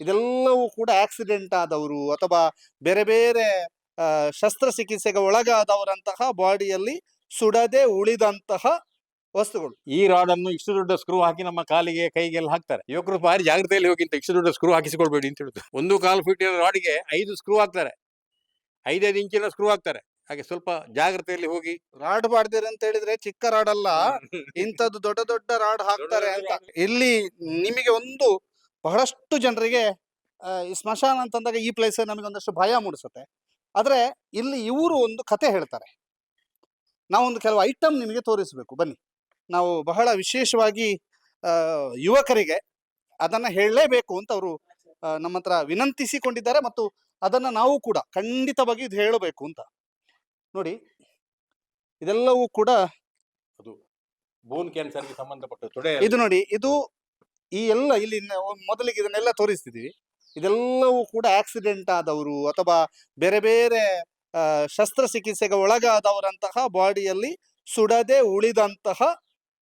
ಇದೆಲ್ಲವೂ ಕೂಡ ಆಕ್ಸಿಡೆಂಟ್ ಆದವರು ಅಥವಾ ಬೇರೆ ಬೇರೆ ಆ, ಶಸ್ತ್ರಚಿಕಿತ್ಸೆಗೆ ಒಳಗಾದವರಂತಹ ಬಾಡಿಯಲ್ಲಿ ಸುಡದೆ ಉಳಿದಂತಹ ವಸ್ತುಗಳು. ಈ ರಾಡ್ ಅನ್ನು ಇಷ್ಟು ದೊಡ್ಡ ಸ್ಕ್ರೂ ಹಾಕಿ ನಮ್ಮ ಕಾಲಿಗೆ ಕೈಗೆಲ್ಲ ಹಾಕ್ತಾರೆ. ಯುವಕರು ಭಾರಿ ಜಾಗ್ರತೆಯಲ್ಲಿ ಹೋಗಿ ಇಷ್ಟು ದೊಡ್ಡ ಸ್ಕ್ರೂ ಹಾಕಿಸಿಕೊಳ್ಬೇಡಿ ಅಂತ ಹೇಳುದು. ಒಂದು ಕಾಲು ಫೀಟ್ ರಾಡಿಗೆ ಐದು ಸ್ಕ್ರೂ ಹಾಕ್ತಾರೆ. ಐದೈದು ಇಂಚಿನ ಸ್ಕ್ರೂ ಹಾಕ್ತಾರೆ. ಹಾಗೆ ಸ್ವಲ್ಪ ಜಾಗ್ರತೆಯಲ್ಲಿ ಹೋಗಿ. ರಾಡ್ ಬಾಡ್ದಿರ ಅಂತ ಹೇಳಿದ್ರೆ ಚಿಕ್ಕ ರಾಡ್ ಅಲ್ಲ ಇಂಥದ್ದು ದೊಡ್ಡ ದೊಡ್ಡ ರಾಡ್ ಹಾಕ್ತಾರೆ ಅಂತ. ಇಲ್ಲಿ ನಿಮಗೆ ಒಂದು ಬಹಳಷ್ಟು ಜನರಿಗೆ ಸ್ಮಶಾನ ಅಂತಂದಾಗ ಈ ಪ್ಲೇಸ್ ನಮಗೆ ಒಂದಷ್ಟು ಭಯ ಮೂಡಿಸುತ್ತೆ. ಆದ್ರೆ ಇಲ್ಲಿ ಇವರು ಒಂದು ಕತೆ ಹೇಳ್ತಾರೆ. ನಾವೊಂದು ಕೆಲವು ಐಟಮ್ ನಿಮಗೆ ತೋರಿಸಬೇಕು. ಬನ್ನಿ. ನಾವು ಬಹಳ ವಿಶೇಷವಾಗಿ ಯುವಕರಿಗೆ ಅದನ್ನ ಹೇಳಲೇಬೇಕು ಅಂತ ಅವರು ನಮ್ಮ ಹತ್ರ ವಿನಂತಿಸಿಕೊಂಡಿದ್ದಾರೆ ಮತ್ತು ಅದನ್ನ ನಾವು ಕೂಡ ಖಂಡಿತವಾಗಿ ಇದು ಹೇಳಬೇಕು ಅಂತ. ನೋಡಿ ಇದೆಲ್ಲವೂ ಕೂಡ ಬೋನ್ ಕ್ಯಾನ್ಸರ್ಗೆ ಸಂಬಂಧಪಟ್ಟ ಇದು ನೋಡಿ ಇದು ಈ ಎಲ್ಲ ಇಲ್ಲಿ ಮೊದಲಿಗೆ ಇದನ್ನೆಲ್ಲ ತೋರಿಸ್ತಿದ್ದೀವಿ ಇದೆಲ್ಲವೂ ಕೂಡ ಆಕ್ಸಿಡೆಂಟ್ ಆದವರು ಅಥವಾ ಬೇರೆ ಬೇರೆ ಶಸ್ತ್ರಚಿಕಿತ್ಸೆಗೆ ಒಳಗಾದವರಂತಹ ಬಾಡಿಯಲ್ಲಿ ಸುಡದೆ ಉಳಿದಂತಹ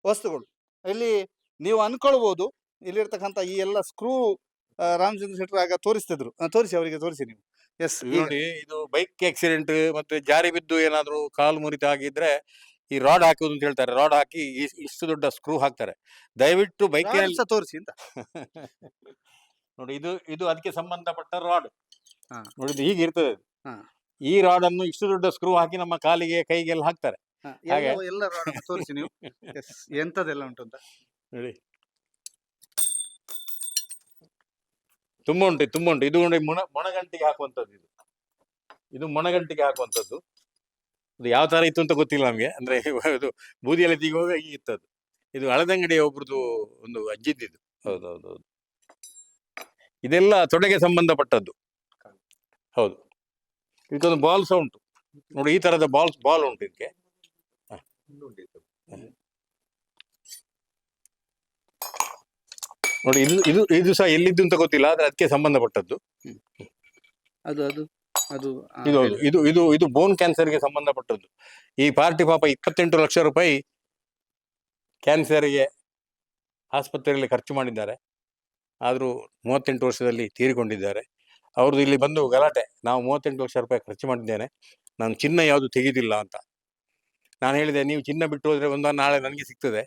ವಸ್ತುಗಳು. ಇಲ್ಲಿ ನೀವು ಅನ್ಕೊಳ್ಬೋದು, ಇಲ್ಲಿರ್ತಕ್ಕಂಥ ಈ ಎಲ್ಲ ಸ್ಕ್ರೂ ರಾಮಚಂದ್ರ ಶೆಟ್ಟರ್ ಆಗ ತೋರಿಸ್ತಿದ್ರು. ತೋರಿಸಿ, ಅವರಿಗೆ ತೋರಿಸಿ ನೀವು. ಎಸ್ ನೋಡಿ, ಇದು ಬೈಕ್ ಆಕ್ಸಿಡೆಂಟ್ ಮತ್ತೆ ಜಾರಿ ಬಿದ್ದು ಏನಾದ್ರೂ ಕಾಲು ಮುರಿತ ಆಗಿದ್ರೆ ಈ ರಾಡ್ ಹಾಕೋದು ಅಂತ ಹೇಳ್ತಾರೆ. ರಾಡ್ ಹಾಕಿ ಇಷ್ಟು ದೊಡ್ಡ ಸ್ಕ್ರೂ ಹಾಕ್ತಾರೆ. ದಯವಿಟ್ಟು ಬೈಕಿನಲ್ಲಿ ತೋರಿಸಿ ಅಂತ. ನೋಡಿ ಇದು ಇದು ಅದಕ್ಕೆ ಸಂಬಂಧಪಟ್ಟ ರಾಡ್ ಹಾ. ನೋಡಿ ಇದು ಹೀಗೆ ಇರ್ತದೆ. ಈ ರಾಡ್ ಅನ್ನು ಇಷ್ಟು ದೊಡ್ಡ ಸ್ಕ್ರೂ ಹಾಕಿ ನಮ್ಮ ಕಾಲಿಗೆ ಕೈಗೆಲ್ಲ ಹಾಕ್ತಾರೆ. ಹಾಗೆ. ಎಲ್ಲ- ರಾಡ್ ತೋರಿಸಿ ನೀವು. ಎಂತದೆಲ್ಲ ಉಂಟು ಅಂತ. ನೋಡಿ. ತುಂಬಾ ಉಂಟು ಇದು ತುಂಬಾ ಉಂಟು. ಇದು ನೋಡಿ ಮೊಣ ಮೊಣಗಂಟಿಗೆ ಹಾಕುವಂಥದ್ದು ಇದು. ಇದು ಮೊಣಗಂಟಿಗೆ ಹಾಕುವಂಥದ್ದು. ಇದು ಯಾವ ತರ ಇತ್ತು ಅಂತ ಗೊತ್ತಿಲ್ಲ ನಮ್ಗೆ. ಅಂದ್ರೆ ಇದು ಬೂದಿಯಲ್ಲಿ ತೆಗೆಯುವಾಗ ಹೀಗೆ ಅದು ಇದು ಹಳದಂಗಡಿಯ ಒಬ್ರದ್ದು ಒಂದು ಅಜ್ಜಿದ್ದಿದ್ದು. ಹೌದೌದು ಹೌದು ಇದೆಲ್ಲ ತೊಡೆಗೆ ಸಂಬಂಧಪಟ್ಟದ್ದು. ಹೌದು. ಇದಕ್ಕೊಂದು ಬಾಲ್ ಸಹ ಉಂಟು. ನೋಡಿ ಈ ತರದ ಬಾಲ್ಸ್ ಬಾಲ್ ಉಂಟು ಇದಕ್ಕೆ. ನೋಡಿ ಇದು ಇದು ಇದು ಸಹ ಎಲ್ಲಿದ್ದು ಅಂತ ಗೊತ್ತಿಲ್ಲ ಆದ್ರೆ ಅದಕ್ಕೆ ಸಂಬಂಧಪಟ್ಟದ್ದು. ಅದು ಅದು. ಅದು ಇದು ಹೌದು. ಇದು ಇದು ಇದು ಬೋನ್ ಕ್ಯಾನ್ಸರ್ಗೆ ಸಂಬಂಧಪಟ್ಟದ್ದು. ಈ ಪಾರ್ಟಿ ಪಾಪ ಇಪ್ಪತ್ತೆಂಟು ಲಕ್ಷ ರೂಪಾಯಿ ಕ್ಯಾನ್ಸರ್ಗೆ ಆಸ್ಪತ್ರೆಯಲ್ಲಿ ಖರ್ಚು ಮಾಡಿದ್ದಾರೆ. ಆದರೂ ಮೂವತ್ತೆಂಟು ವರ್ಷದಲ್ಲಿ ತೀರಿಕೊಂಡಿದ್ದಾರೆ. ಅವ್ರದ್ದು ಇಲ್ಲಿ ಬಂದು ಗಲಾಟೆ. ನಾವು ಮೂವತ್ತೆಂಟು ಲಕ್ಷ ರೂಪಾಯಿ ಖರ್ಚು ಮಾಡಿದ್ದೇನೆ. ನಾನು ಚಿನ್ನ ಯಾವುದು ತೆಗೆದಿಲ್ಲ ಅಂತ. ನಾನು ಹೇಳಿದೆ ನೀವು ಚಿನ್ನ ಬಿಟ್ಟು ಹೋದ್ರೆ ಒಂದ್ ನಾಳೆ ನನಗೆ ಸಿಗ್ತದೆ.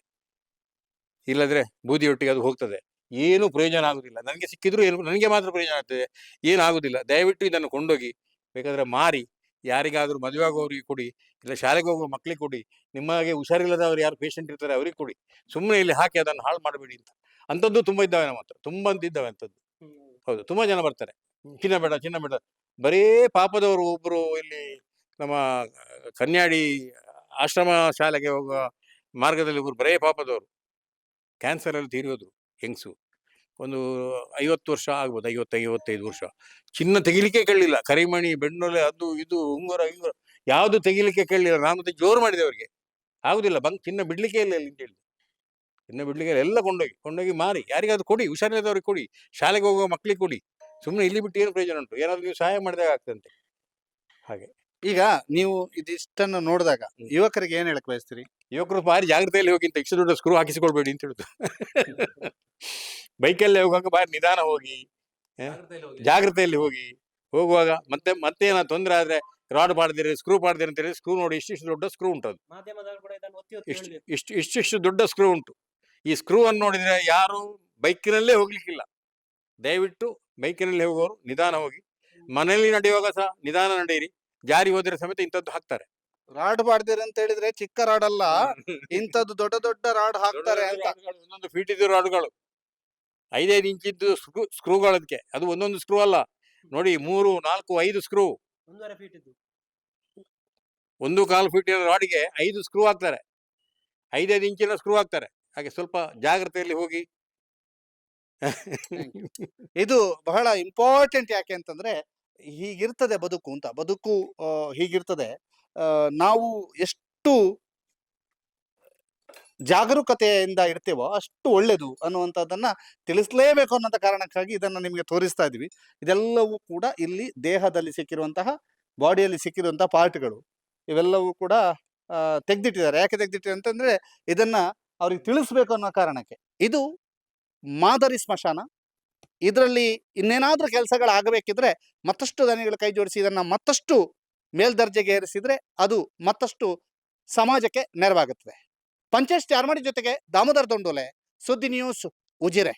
ಇಲ್ಲದ್ರೆ ಬೂದಿಯೊಟ್ಟಿಗೆ ಅದು ಹೋಗ್ತದೆ. ಏನು ಪ್ರಯೋಜನ ಆಗುದಿಲ್ಲ. ನನಗೆ ಸಿಕ್ಕಿದ್ರು ಏನು ನನಗೆ ಮಾತ್ರ ಪ್ರಯೋಜನ ಆಗ್ತದೆ. ಏನಾಗುದಿಲ್ಲ. ದಯವಿಟ್ಟು ಇದನ್ನು ಕೊಂಡೋಗಿ. ಬೇಕಾದ್ರೆ ಮಾರಿ ಯಾರಿಗಾದ್ರೂ ಮದುವೆ ಆಗೋರಿಗೆ ಕೊಡಿ ಇಲ್ಲ ಶಾಲೆಗೆ ಹೋಗುವ ಮಕ್ಕಳಿಗೆ ಕೊಡಿ ನಿಮಗೆ ಹುಷಾರಿಲ್ಲದವ್ರು ಯಾರು ಪೇಷಂಟ್ ಇರ್ತಾರೆ ಅವ್ರಿಗೆ ಕೊಡಿ. ಸುಮ್ಮನೆ ಇಲ್ಲಿ ಹಾಕಿ ಅದನ್ನು ಹಾಳು ಮಾಡಬೇಡಿ ಅಂತ. ಅಂಥದ್ದು ತುಂಬಾ ಇದ್ದಾವೆ ನಮ್ಮ ಹತ್ರ ತುಂಬ ಅಂತಿದ್ದಾವೆ ಅಂಥದ್ದು. ಹೌದು ತುಂಬಾ ಜನ ಬರ್ತಾರೆ. ಚಿನ್ನ ಬೇಡ ಚಿನ್ನ ಬೇಡ. ಬರೀ ಪಾಪದವರು ಒಬ್ಬರು ಇಲ್ಲಿ ನಮ್ಮ ಕನ್ಯಾಡಿ ಆಶ್ರಮ ಶಾಲೆಗೆ ಹೋಗುವ ಮಾರ್ಗದಲ್ಲಿ ಒಬ್ಬರು ಬರೇ ಪಾಪದವರು. ಕ್ಯಾನ್ಸರ್ ಅಲ್ಲಿ ಹೆಂಗಸು ಹೆಂಗ್ಸು ಒಂದು ಐವತ್ತು ವರ್ಷ ಆಗ್ಬೋದು ಐವತ್ತು ಐವತ್ತೈದು ವರ್ಷ. ಚಿನ್ನ ತೆಗಿಲಿಕ್ಕೆ ಕೇಳಲಿಲ್ಲ ಕರಿಮಣಿ ಬೆಣ್ಣೊಲೆ ಅದು ಇದು ಉಂಗುರ ಇಂಗುರ ಯಾವುದು ತೆಗಿಲಿಕ್ಕೆ ಕೇಳಲಿಲ್ಲ ನಾನು ಮತ್ತೆ ಜೋರು ಮಾಡಿದೆ ಅವರಿಗೆ. ಆಗುದಿಲ್ಲ. ಬಂಕ್ ಚಿನ್ನ ಬಿಡ್ಲಿಕ್ಕೆ ಇಲ್ಲ ಇಲ್ಲಿ ಅಂತ ಹೇಳಿ ಚಿನ್ನ ಬಿಡ್ಲಿಕ್ಕೆ. ಎಲ್ಲ ಕೊಂಡೋಗಿ ಕೊಂಡೋಗಿ ಮಾರಿ. ಯಾರಿಗಾದ್ರು ಕೊಡಿ. ಹುಷಾರಿಲ್ಲದವ್ರಿಗೆ ಕೊಡಿ. ಶಾಲೆಗೆ ಹೋಗುವ ಮಕ್ಕಳಿಗೆ ಕೊಡಿ. ಸುಮ್ಮನೆ ಇಲ್ಲಿ ಬಿಟ್ಟು ಏನು ಪ್ರಯೋಜನ ಉಂಟು? ಏನಾದ್ರು ನೀವು ಸಹಾಯ ಮಾಡಿದಾಗ ಆಗ್ತಂತೆ ಹಾಗೆ. ಈಗ ನೀವು ಇದಿಷ್ಟನ್ನು ನೋಡಿದಾಗ ಯುವಕರಿಗೆ ಏನ್ ಹೇಳಕ್ ಬಯಸ್ತೀರಿ? ಯುವಕರು ಭಾರಿ ಜಾಗ್ರತೆಯಲ್ಲಿ ಹೋಗಿ ಅಂತ ಇಷ್ಟು ದೊಡ್ಡ ಸ್ಕ್ರೂ ಹಾಕಿಸಿಕೊಳ್ಬೇಡಿ ಅಂತ ಹೇಳುದು. ಬೈಕಲ್ಲಿ ಹೋಗುವಾಗ ಬಾರಿ ನಿಧಾನ ಹೋಗಿ ಜಾಗ್ರತೆಯಲ್ಲಿ ಹೋಗಿ. ಹೋಗುವಾಗ ಮತ್ತೆ ಮತ್ತೆ ಏನೋ ತೊಂದರೆ ಆದ್ರೆ ರಾಡ್ ಬಾಡ್ದಿರಿ ಸ್ಕ್ರೂ ಬಾಡ್ದಿರಿ ಅಂತೇಳಿ ಸ್ಕ್ರೂ ನೋಡಿ ಇಷ್ಟಿಷ್ಟು ದೊಡ್ಡ ಸ್ಕ್ರೂ ಉಂಟು ಅದು ಮಾಧ್ಯಮದವರು ಕೂಡ ಇದನ್ನು ಒತ್ತಿ ಒತ್ತಿ ಇಷ್ಟು. ಇಷ್ಟು ಇಷ್ಟಿಷ್ಟು ದೊಡ್ಡ ಸ್ಕ್ರೂ ಉಂಟು. ಈ ಸ್ಕ್ರೂ ಅನ್ನು ನೋಡಿದ್ರೆ ಯಾರು ಬೈಕಿನಲ್ಲೇ ಹೋಗ್ಲಿಕ್ಕಿಲ್ಲ. ದಯವಿಟ್ಟು ಬೈಕಿನಲ್ಲಿ ಹೋಗುವವರು ನಿಧಾನ ಹೋಗಿ. ಮನೆಯಲ್ಲಿ ನಡೆಯುವಾಗ ಸಹ ನಿಧಾನ ನಡೆಯಿರಿ. ಜಾರಿ ಹೋದ್ರೆ ಸಮೇತ ಇಂಥದ್ದು ಹಾಕ್ತಾರೆ. ರಾಡ್ ಬಾಡ್ದಿರ ಅಂತ ಹೇಳಿದ್ರೆ ಚಿಕ್ಕ ರಾಡ್ ಅಲ್ಲ ಇಂಥದ್ದು ದೊಡ್ಡ ದೊಡ್ಡ ರಾಡ್ ಹಾಕ್ತಾರೆ ಅಂತ. ಒಂದೊಂದು ಫೀಟ್ ಇದ್ದು ರಾಡ್ಗಳು. ಐದೈದು ಇಂಚಿದ್ದು ಸ್ಕ್ರೂ ಸ್ಕ್ರೂಗಳು ಅದಕ್ಕೆ ಅದು ಒಂದೊಂದು ಸ್ಕ್ರೂ ಅಲ್ಲ. ನೋಡಿ ಮೂರು ನಾಲ್ಕು ಐದು ಸ್ಕ್ರೂ. ಒಂದೂವರೆ ಫೀಟ್ ಇದ್ದು. ಒಂದು ಕಾಲು ಫೀಟ್ ರಾಡಿಗೆ ಐದು ಸ್ಕ್ರೂ ಹಾಕ್ತಾರೆ. ಐದೈದು ಇಂಚಿನ ಸ್ಕ್ರೂ ಹಾಕ್ತಾರೆ. ಹಾಗೆ ಸ್ವಲ್ಪ ಜಾಗ್ರತೆಯಲ್ಲಿ ಹೋಗಿ. ಇದು ಬಹಳ ಇಂಪಾರ್ಟೆಂಟ್ ಯಾಕೆ ಅಂತಂದ್ರೆ ಹೀಗಿರ್ತದೆ ಬದುಕು ಅಂತ. ಬದುಕು ಹೀಗಿರ್ತದೆ. ನಾವು ಎಷ್ಟು ಜಾಗರೂಕತೆಯಿಂದ ಇರ್ತೀವೋ ಅಷ್ಟು ಒಳ್ಳೇದು ಅನ್ನುವಂಥದ್ದನ್ನು ತಿಳಿಸ್ಲೇಬೇಕು ಅನ್ನೋಂಥ ಕಾರಣಕ್ಕಾಗಿ ಇದನ್ನ ನಿಮಗೆ ತೋರಿಸ್ತಾ ಇದ್ದೀವಿ. ಇದೆಲ್ಲವೂ ಕೂಡ ಇಲ್ಲಿ ದೇಹದಲ್ಲಿ ಸಿಕ್ಕಿರುವಂತಹ, ಬಾಡಿಯಲ್ಲಿ ಸಿಕ್ಕಿರುವಂತಹ ಪಾರ್ಟ್ಗಳು. ಇವೆಲ್ಲವೂ ಕೂಡ ತೆಗ್ದಿಟ್ಟಿದ್ದಾರೆ. ಯಾಕೆ ತೆಗೆದಿಟ್ಟಿದ್ದಾರೆ ಅಂತಂದ್ರೆ ಇದನ್ನ ಅವ್ರಿಗೆ ತಿಳಿಸ್ಬೇಕು ಅನ್ನೋ ಕಾರಣಕ್ಕೆ. ಇದು ಮಾದರಿ ಸ್ಮಶಾನ. ಇದರಲ್ಲಿ ಇನ್ನೇನಾದರೂ ಕೆಲಸಗಳಾಗಬೇಕಿದ್ರೆ ಮತ್ತಷ್ಟು ದನಿಗಳು ಕೈ ಜೋಡಿಸಿ ಇದನ್ನ ಮತ್ತಷ್ಟು ಮೇಲ್ದರ್ಜೆಗೆ ಏರಿಸಿದ್ರೆ ಅದು ಮತ್ತಷ್ಟು ಸಮಾಜಕ್ಕೆ ನೆರವಾಗುತ್ತದೆ. ಪಂಚೇಶ್ ಚಾರ್ಮಡಿ ಜೊತೆಗೆ ದಾಮೋದರ್ ದೊಂಡೋಲೆ ಸುದ್ದಿ ನ್ಯೂಸ್ ಉಜಿರೆ.